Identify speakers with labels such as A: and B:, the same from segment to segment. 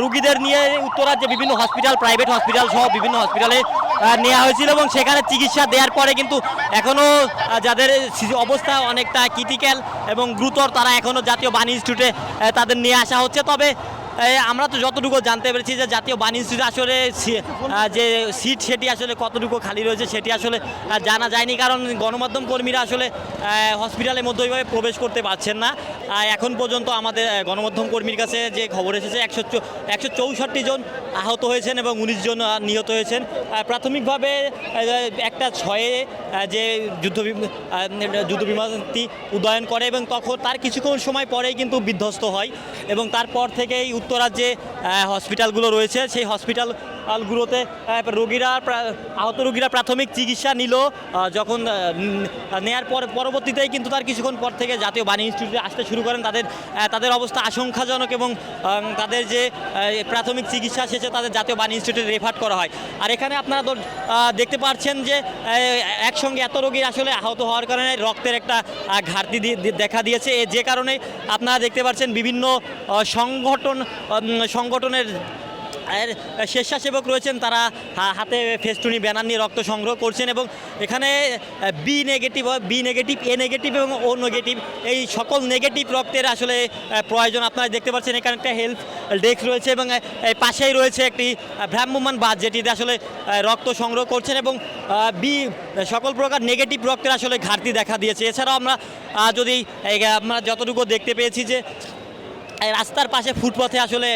A: রুগীদের নিয়ে উত্তরার যে বিভিন্ন হসপিটাল প্রাইভেট হসপিটাল সহ বিভিন্ন হসপিটালে নেওয়া হয়েছিল এবং সেখানে চিকিৎসা দেওয়ার পরে কিন্তু এখনও যাদের অবস্থা অনেকটা ক্রিটিক্যাল এবং গুরুতর, তারা এখনও জাতীয় বাণী ইনস্টিটিউটে তাদের নিয়ে আসা হচ্ছে। তবে আমরা তো যতটুকু জানতে পেরেছি যে জাতীয় বাণী ইনস্টিটিউট আসলে যে সিট সেটি আসলে কতটুকু খালি রয়েছে সেটি আসলে জানা যায়নি, কারণ গণমাধ্যম কর্মীরা আসলে হসপিটালের মধ্যে ওইভাবে প্রবেশ করতে পারছেন না। এখন পর্যন্ত আমাদের গণমাধ্যম কর্মীর কাছে যে খবর এসেছে, একশো একশো চৌষট্টি জন আহত হয়েছেন এবং উনিশ জন নিহত হয়েছেন। প্রাথমিকভাবে একটা ছয়ে যে যুদ্ধ যুদ্ধ বিমানটি উদয়ন করে এবং তখন, তার কিছুক্ষণ সময় পরেই কিন্তু বিধ্বস্ত হয় এবং তারপর থেকেই উত্তরার যে হসপিটালগুলো রয়েছে। সেই হসপিটালগুলোতে আহ, রোগীরা আহত রোগীরা প্রাথমিক চিকিৎসা নিল যখন নেয়ার পর পরবর্তীতেই কিন্তু তার কিছুক্ষণ পর থেকে জাতীয় বাণী ইনস্টিটিউটে আসতে শুরু করেন। তাদের তাদের অবস্থা আশঙ্কাজনক এবং তাদের যে প্রাথমিক চিকিৎসা শেষে তাদের জাতীয় বাণী ইনস্টিটিউটে রেফার করা হয়। আর এখানে আপনারা দেখতে পাচ্ছেন যে একসঙ্গে এত রোগী আসলে আহত হওয়ার কারণে রক্তের একটা ঘাটতি দেখা দিয়েছে। যে কারণে আপনারা দেখতে পাচ্ছেন বিভিন্ন সংগঠন সংগঠনের আর স্বেচ্ছাসেবক রয়েছেন তারা হাতে ফেস্টুনি, ব্যানার নিয়ে রক্ত সংগ্রহ করছেন এবং এখানে B negative B negative A negative এবং ও নেগেটিভ এই সকল নেগেটিভ রক্তের আসলে প্রয়োজন। আপনারা দেখতে পাচ্ছেন এখানে একটা হেলথ ডেস্ক রয়েছে এবং এই পাশেই রয়েছে একটি ভ্রাম্যমান বাস যেটিতে আসলে রক্ত সংগ্রহ করছেন এবং বি সকল প্রকার নেগেটিভ রক্তের আসলে ঘাটতি দেখা দিয়েছে। এছাড়াও আমরা যদি আমরা যতটুকু দেখতে পেয়েছি যে রাস্তার পাশে ফুটপথে আসলে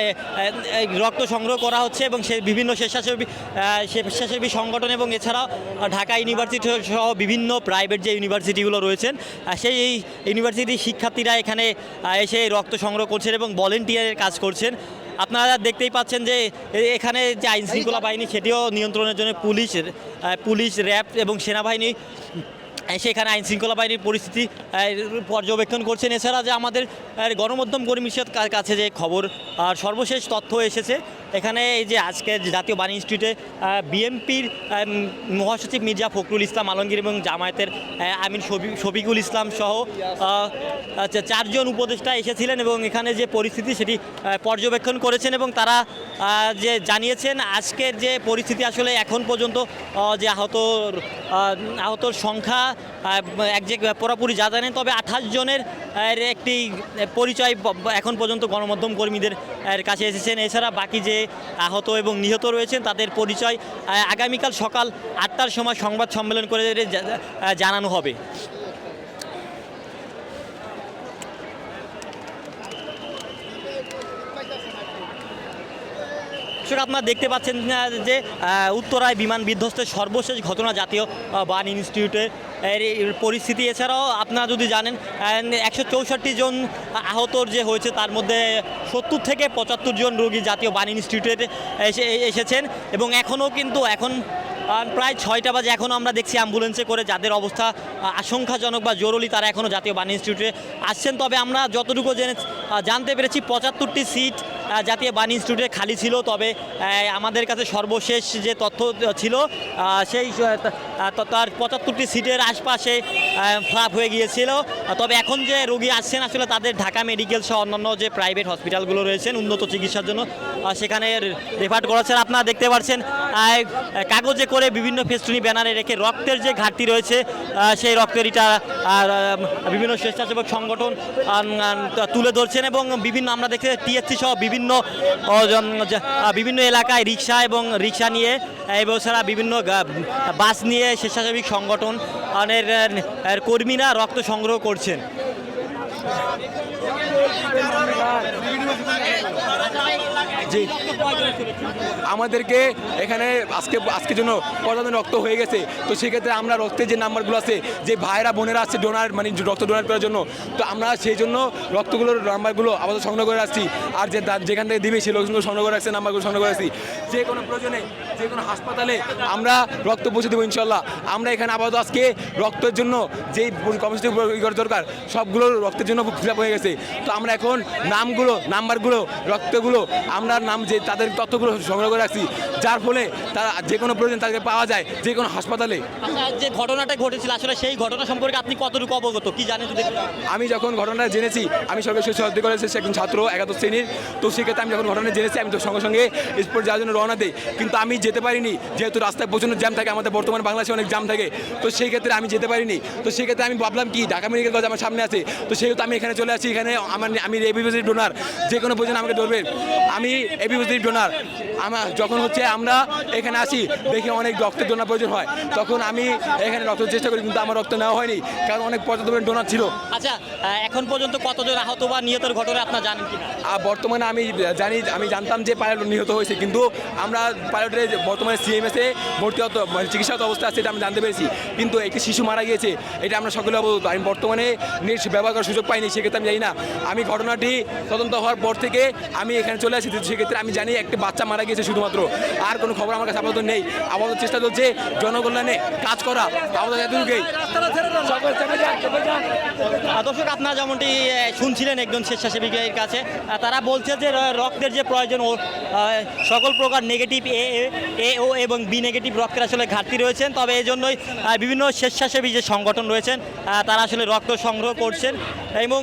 A: রক্ত সংগ্রহ করা হচ্ছে এবং সে বিভিন্ন স্বেচ্ছাসেবী স্বেচ্ছাসেবী সংগঠন এবং এছাড়াও ঢাকা ইউনিভার্সিটি সহ বিভিন্ন প্রাইভেট যে ইউনিভার্সিটিগুলো রয়েছেন সেই ইউনিভার্সিটির শিক্ষার্থীরা এখানে এসে রক্ত সংগ্রহ করছেন এবং ভলেন্টিয়ারের কাজ করছেন। আপনারা দেখতেই পাচ্ছেন যে এখানে যে আইন শৃঙ্খলা বাহিনী, সেটিও নিয়ন্ত্রণের জন্য পুলিশ পুলিশ, র্যাব এবং সেনাবাহিনী সেখানে আইন শৃঙ্খলা বাহিনীর পরিস্থিতি পর্যবেক্ষণ করছেন। এছাড়া যে আমাদের গণমাধ্যম কর্মীর কাছে যে খবর আর সর্বশেষ তথ্য এসেছে এখানে এই যে আজকে জাতীয় বাণী ইনস্টিটিউটে বিএমপির মহাসচিব মির্জা ফখরুল ইসলাম আলমগীর এবং জামায়াতের আমিন শফি- শফিকুল ইসলাম সহ আচ্ছা, চারজন উপদেষ্টা এসেছিলেন এবং এখানে যে পরিস্থিতি সেটি পর্যবেক্ষণ করেছেন এবং তারা যে জানিয়েছেন আজকের যে পরিস্থিতি আসলে এখন পর্যন্ত যে আহত আহ, আহতর সংখ্যা এক যে পুরোপুরি যা জানেন, তবে আঠাশ জনের একটি পরিচয় এখন পর্যন্ত গণমাধ্যম কর্মীদের কাছে এসেছেন। এছাড়া বাকি যে আহত এবং নিহত রয়েছেন, তাদের পরিচয় আগামীকাল সকাল আটটার সময় সংবাদ সম্মেলন করে জানানো হবে। দর্শক, আপনারা দেখতে পাচ্ছেন যে উত্তরায় বিমান বিধ্বস্তের সর্বশেষ ঘটনা জাতীয় বান ইনস্টিটিউটের, এর পরিস্থিতি। এছাড়াও আপনারা যদি জানেন একশো চৌষট্টি জন আহতর যে হয়েছে, তার মধ্যে সত্তর থেকে পঁচাত্তর জন রোগী জাতীয় বান ইনস্টিটিউটে এসে, এসেছেন এবং এখনও কিন্তু এখন প্রায় ছয়টা বাজে, এখনও আমরা দেখছি অ্যাম্বুলেন্সে করে যাদের অবস্থা আশঙ্কাজনক বা জরুরি, তারা এখনও জাতীয় বাণী ইনস্টিটিউটে আসছেন। তবে আমরা যতটুকু জেনে জানতে পেরেছি, পঁচাত্তরটি সিট জাতীয় বাণী ইনস্টিটিউটে খালি ছিল, তবে আমাদের কাছে সর্বশেষ যে তথ্য ছিল সেই তার পঁচাত্তরটি সিটের আশপাশে ফ্লাপ হয়ে গিয়েছিল। তবে এখন যে রোগী আসছেন, আসলে তাদের ঢাকা মেডিকেল সহ অন্যান্য যে প্রাইভেট হসপিটালগুলো রয়েছেন, উন্নত চিকিৎসার জন্য সেখানে রেফার করেছেন আপনারা দেখতে পাচ্ছেন কাগজে করে বিভিন্ন ফেস্টুনি ব্যানারে রেখে রক্তের যে ঘাটতি রয়েছে সেই রক্তের এটা বিভিন্ন স্বেচ্ছাসেবক সংগঠন তুলে ধরছেন এবং বিভিন্ন আমরা দেখতে টিএসসি সহ বিভিন্ন বিভিন্ন এলাকায় রিক্সা এবং রিক্সা নিয়ে এবং ছাড়া বিভিন্ন বাস নিয়ে স্বেচ্ছাসেবী সংগঠন আনের, কর্মীরা রক্ত সংগ্রহ করছেন।
B: জি। আমাদেরকে এখানে আজকে, আজকের জন্য পর্যাপ্ত রক্ত হয়ে গেছে। তো সেক্ষেত্রে আমরা রক্তের যে নাম্বারগুলো আছে, যে ভাইরা, বোনেরা আছে ডোনার মানে রক্ত ডোনার করার জন্য, তো আমরা সেই জন্য রক্তগুলোর নাম্বারগুলো আপাতত সংগ্রহ করে রাখছি। আর যে যেখান থেকে দিবে, সেই লোকগুলো সংগ্রহ করে রাখছে, নাম্বারগুলো সংগ্রহ করে রাখছি। যে কোনো প্রয়োজনে, যে কোনো হাসপাতালে আমরা রক্ত পৌঁছে দেবো ইনশাল্লাহ আমরা এখানে আপাতত আজকে রক্তের জন্য যেই কমিটি দরকার, সবগুলো রক্তের জন্য ফিল হয়ে গেছে। তো আমরা এখন নামগুলো, নাম্বারগুলো, রক্তগুলো আমরা তার নাম যে তাদের তথ্যগুলো সংগ্রহ করে রাখছি যার ফলে তারা যে কোনো প্রয়োজন তাদেরকে পাওয়া যায় যে কোনো হাসপাতালে।
A: আচ্ছা যে ঘটনাটা ঘটেছিল আসলে সেই ঘটনা সম্পর্কে আপনি কতটুকু অবগত? কি জানেন?
B: আমি যখন ঘটনাটা জেনেছি আমি সরকারি শিশু অধ্যক্ষ কলেজের একজন ছাত্র একাদশ শ্রেণির। তো সেক্ষেত্রে আমি যখন ঘটনা জেনেছি আমি তো সঙ্গে সঙ্গে স্পোর্ট যাওয়ার জন্য রওনা দিই। কিন্তু আমি যেতে পারিনি যেহেতু রাস্তায় প্রচণ্ড জ্যাম থাকে আমাদের বর্তমানে বাংলাদেশে অনেক জ্যাম থাকে। তো সেই ক্ষেত্রে আমি যেতে পারিনি। তো সেই ক্ষেত্রে আমি ভাবলাম কি ঢাকা মেডিকেল কলেজ আমার সামনে আছে। তো সেহেতু আমি এখানে চলে আসি এখানে আমার আমি এবি পজিটিভ ডোনার যে কোনো প্রয়োজন আমাকে ধরবেন। আমি এবি পজিটিভ ডোনার। আমার যখন হচ্ছে আমরা এখানে আসি দেখি অনেক রক্তের ডোনার প্রয়োজন হয়। তখন আমি এখানে রক্ত চেষ্টা করি কিন্তু আমার রক্ত নেওয়া হয়নি কারণ অনেক পর্যাপ্ত ডোনার ছিল।
A: আচ্ছা এখন পর্যন্ত কতজন আহত বা নিহতের ঘটনা আপনার জানেন
B: আর বর্তমানে আমি জানি আমি জানতাম যে পাইলট নিহত হয়েছে কিন্তু আমরা পাইলটের বর্তমানে সিএমএসে ভর্তি হতো মানে চিকিৎসাগত অবস্থা আছে এটা আমি জানতে পেরেছি। কিন্তু একটি শিশু মারা গিয়েছে এটা আমরা সকলে অবগত। আমি বর্তমানে নেট ব্যবহার করার সুযোগ পাইনি সেক্ষেত্রে আমি জানি না। আমি ঘটনাটি তদন্ত হওয়ার পর থেকে আমি এখানে চলে আসি সেক্ষেত্রে আমি জানি একটি বাচ্চা মারা গিয়েছে শুধুমাত্র। আর কোনো খবর আমার কাছে আপাতত নেই। আপাতত চেষ্টা চলছে জনকল্যাণে কাজ করা। আপাতত এতটুকুই।
A: দর্শক, আপনারা যেমনটি শুনছিলেন একজন স্বেচ্ছাসেবীদের কাছে তারা বলছে যে রক্তের যে প্রয়োজন, ও সকল প্রকার নেগেটিভ এ এ ও এবং বি নেগেটিভ রক্তের আসলে ঘাটতি রয়েছেন। তবে এই জন্যই বিভিন্ন স্বেচ্ছাসেবী যে সংগঠন রয়েছেন তারা আসলে রক্ত সংগ্রহ করছেন এবং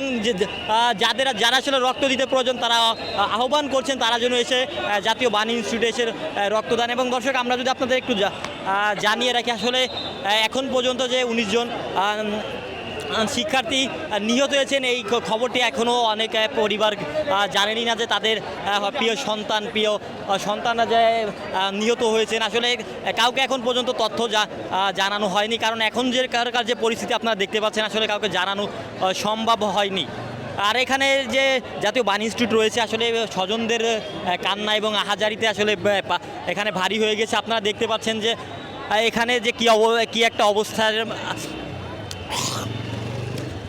A: যাদের, যারা আসলে রক্ত দিতে প্রয়োজন, তারা আহ্বান করছেন, তারা যেন এসে জাতীয় বাণী ইনস্টিটিউটে এসে রক্তদান। এবং দর্শক আমরা যদি আপনাদের একটু জানিয়ে রাখি আসলে এখন পর্যন্ত যে উনিশ জন শিক্ষার্থী নিহত হয়েছেন এই খবরটি এখনও অনেক পরিবার আহ, জানেনই না যে তাদের প্রিয় সন্তান প্রিয় আহ, সন্তানরা যে নিহত হয়েছেন। আসলে কাউকে এখন পর্যন্ত তথ্য জানানো হয়নি। কারণ এখন যে কার যে পরিস্থিতি আপনারা দেখতে পাচ্ছেন আসলে কাউকে জানানো সম্ভব হয়নি। আর এখানে যে জাতীয় বাণী ইনস্টিটিউট রয়েছে, আসলে স্বজনদের কান্না এবং আহাজারিতে আসলে এখানে ভারী হয়ে গেছে। আপনারা দেখতে পাচ্ছেন যে এখানে যে কী কী একটা অবস্থার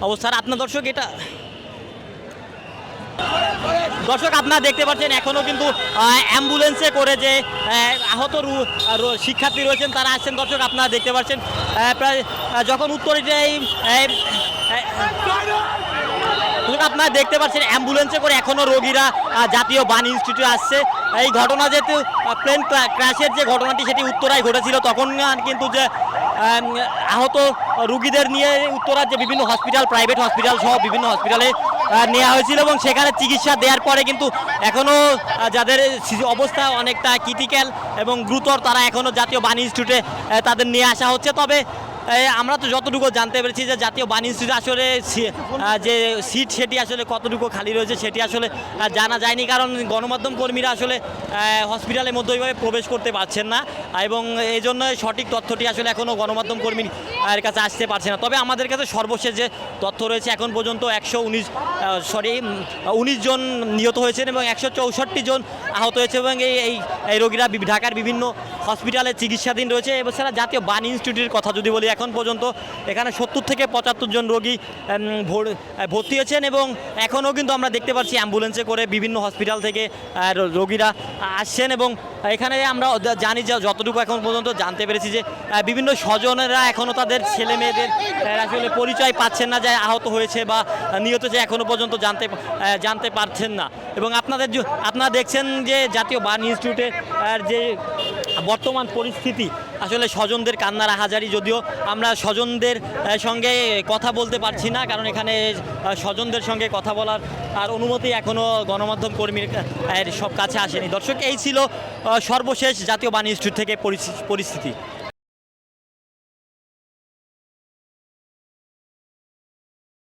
A: অবস্থার। আপনার দর্শক, এটা দর্শক, আপনারা দেখতে পাচ্ছেন এখনও কিন্তু অ্যাম্বুলেন্সে করে যে আহত শিক্ষার্থী রয়েছেন, তারা আসছেন। দর্শক, আপনারা দেখতে পাচ্ছেন প্রায় যখন উত্তরে যে দর্শক আপনারা দেখতে পাচ্ছেন অ্যাম্বুলেন্সে করে এখনও রোগীরা জাতীয় বাণী ইনস্টিটিউটে আসছে। এই ঘটনা যেহেতু প্লেন ক্র্যাশের যে ঘটনাটি সেটি উত্তরায় ঘটেছিল, তখন কিন্তু যে আহত রুগীদের নিয়ে উত্তরার যে বিভিন্ন হসপিটাল প্রাইভেট হসপিটাল সহ বিভিন্ন হসপিটালে নেওয়া হয়েছিল এবং সেখানে চিকিৎসা দেওয়ার পরে কিন্তু এখনও যাদের অবস্থা অনেকটা ক্রিটিক্যাল এবং গুরুতর, তারা এখনও জাতীয় বাণী ইনস্টিটিউটে তাদের নিয়ে আসা হচ্ছে। তবে আমরা তো যতটুকু জানতে পেরেছি যে জাতীয় বাণিজ্য আসলে যে সিট সেটি আসলে কতটুকু খালি রয়েছে সেটি আসলে জানা যায়নি কারণ গণমাধ্যম কর্মীরা আসলে হসপিটালের মধ্যে ওইভাবে প্রবেশ করতে পারছেন না। এবং এই জন্য সঠিক তথ্যটি আসলে এখনও গণমাধ্যম কর্মীর আহ, এর কাছে আসতে পারছে না। তবে আমাদের কাছে সর্বশেষ যে তথ্য রয়েছে, এখন পর্যন্ত একশো উনিশ সরি উনিশ জন নিহত হয়েছেন এবং একশো চৌষট্টি জন আহত হয়েছে এবং এই এই রোগীরা ঢাকার বিভিন্ন হসপিটালে চিকিৎসাধীন রয়েছে এছাড়া জাতীয় বাণী ইনস্টিটিউটের কথা যদি বলি, এখন পর্যন্ত এখানে সত্তর থেকে পঁচাত্তর জন রোগী ভর্তি হয়েছেন এবং এখনও কিন্তু আমরা দেখতে পাচ্ছি অ্যাম্বুলেন্সে করে বিভিন্ন হসপিটাল থেকে রোগীরা আসছেন এবং এখানে আমরা জানি যে যতটুকু এখন পর্যন্ত জানতে পেরেছি যে বিভিন্ন স্বজনেরা এখনও তাদের ছেলে মেয়েদের আসলে পরিচয় পাচ্ছেন না যে আহত হয়েছে বা নিহত যে এখনও পর্যন্ত জানতে জানতে পারছেন না। এবং আপনাদের আপনারা দেখছেন যে জাতীয় বাণী ইনস্টিটিউটে আহ, যে বর্তমান পরিস্থিতি আসলে স্বজনদের কান্নার হাজারি যদিও আমরা স্বজনদের সঙ্গে কথা বলতে পারছি না কারণ এখানে স্বজনদের সঙ্গে কথা বলার আর অনুমতি এখনও গণমাধ্যম কর্মীর সব কাছে আসেনি। দর্শক এই ছিল সর্বশেষ জাতীয় বাণী ইনস্টিটিউট থেকে পরিস্থিতি।